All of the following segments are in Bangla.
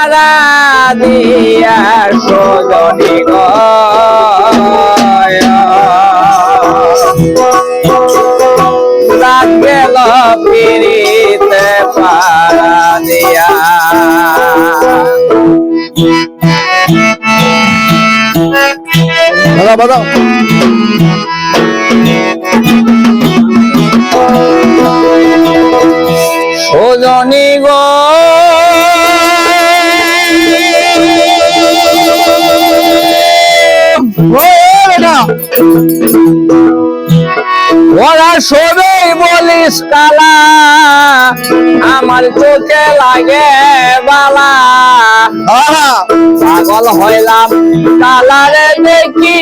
পাড়া দিয়া সজনী গেল পিড়িতে পাড়া দিয়া। বাজাও বাজাও। ওরা সবেই বলিস কালা আমার চোখে লাগে বালা। পাগল হইলাম কালারে দেখি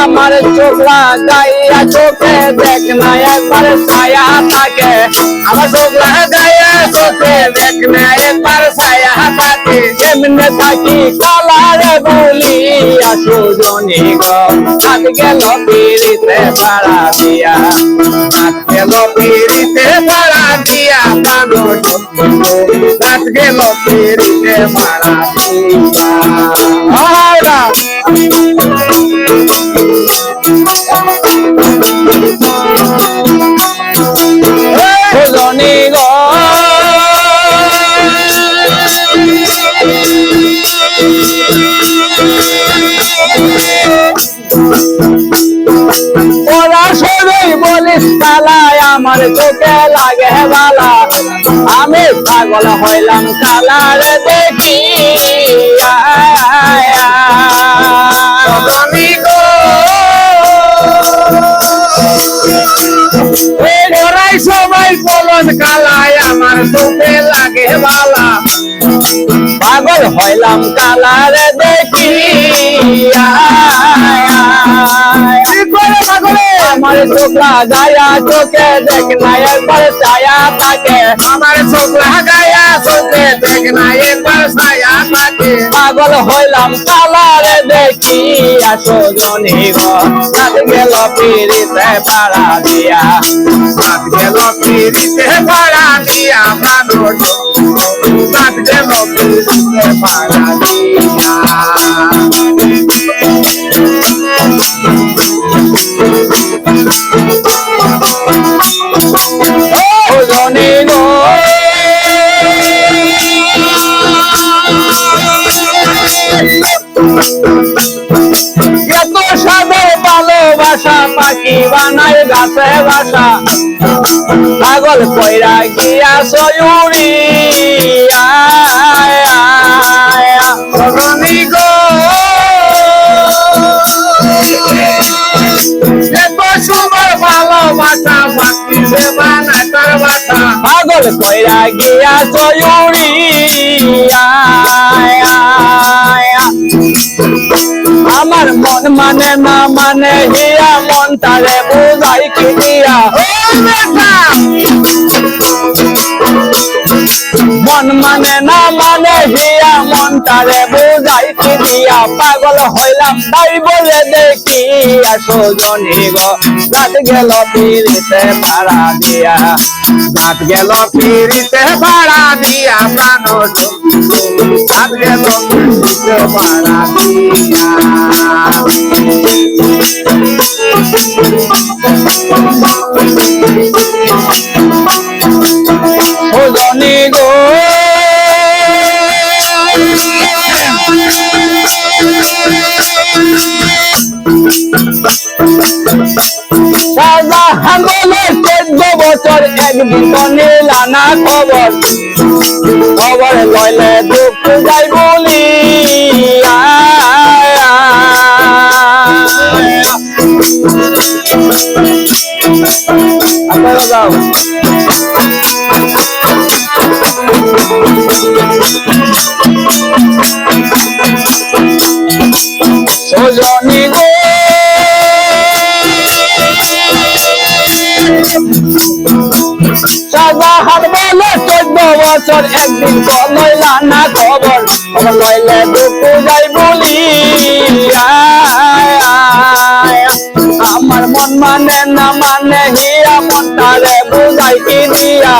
আমার চোখলা লাগাইয়া চোখে দেখ না একবার ছায়া থাকে। আমার চোখ লাগাইয়া চোখে দেখ না একবার ছায়া থাকে এমনি থাকি কালারে বলি আসো হাত গেল পিড়িতে ভাড়া দিয়া হাত গেল পিড়িতে দিয়া পানো হাত গেল পিড়িতে ভাড়া দিয়া আমার চোখে লাগে বালা। আমি পাগল হইলাম কালার দেখি সজনী গো ঘরাই সবাই বলন কালায়, আমার চোখে লাগে বালা। পাগল হইলাম কালার দেখি আমার চোখ লাগায়া চোখে দেখ না একবার ছায়া থাকে আমার চোখ লাগায়া চোখে দেখ না একবার ছায়া থাকে পাগল হইলাম কালার দেখি আসো জনি গো রাত গেল পিড়িতে পাড়া দিয়া রাত গেল পিড়িতে পাড়া দিয়া মানুষ রাত গেল পিড়িতে পাড়া পাখি বানায় গাছে বাসা। পাগল কইরা গিয়া সয়ুরি। গো। সুন্দর ভালোবাসা পাখি যে বানায় তার বাসা। পাগল কইরা গিয়া সয়ুরি। আমার মন মানে না মানে হিয়া মন তারে বোঝাই কি দিয়া। মন মানে না মানে হিয়া মন তারে বোঝাই কি দিয়া পাগল হইলাম, তাই বলে দেখি আসো জনি গো। রাত গেল পিড়িতে ভাড়া দিয়া রাত গেল পিড়িতে ভাড়া দিয়া প্রাণ রাত গেল পিড়িতে ভাড়া দিয়া। বছর একদিন নিলা না খবর। খবর লইলে দুঃখ যাই বলি। আপনারা যাও। সাদা হাত বলে চোদ্দ বছর একদিন কলইলা না খবর খবর লইলে দুঃখ যাই বলি। আমার মন মানে না মানে হিয়া মনটারে বুঝাই কি দিয়া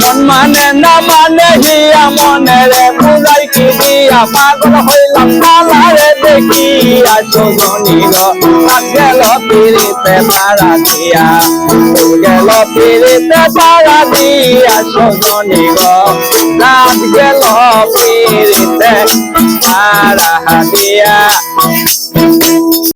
মন মানে না মানে হিয়া মনে রে পাগল হইলাম পালারে সজনী গো রাত গেল পিড়িতে পাড়া দিয়া। গেল পিড়িতে পাড়া দিয়া সজনী গো রাত গেল পিড়িতে পাড়া দিয়া।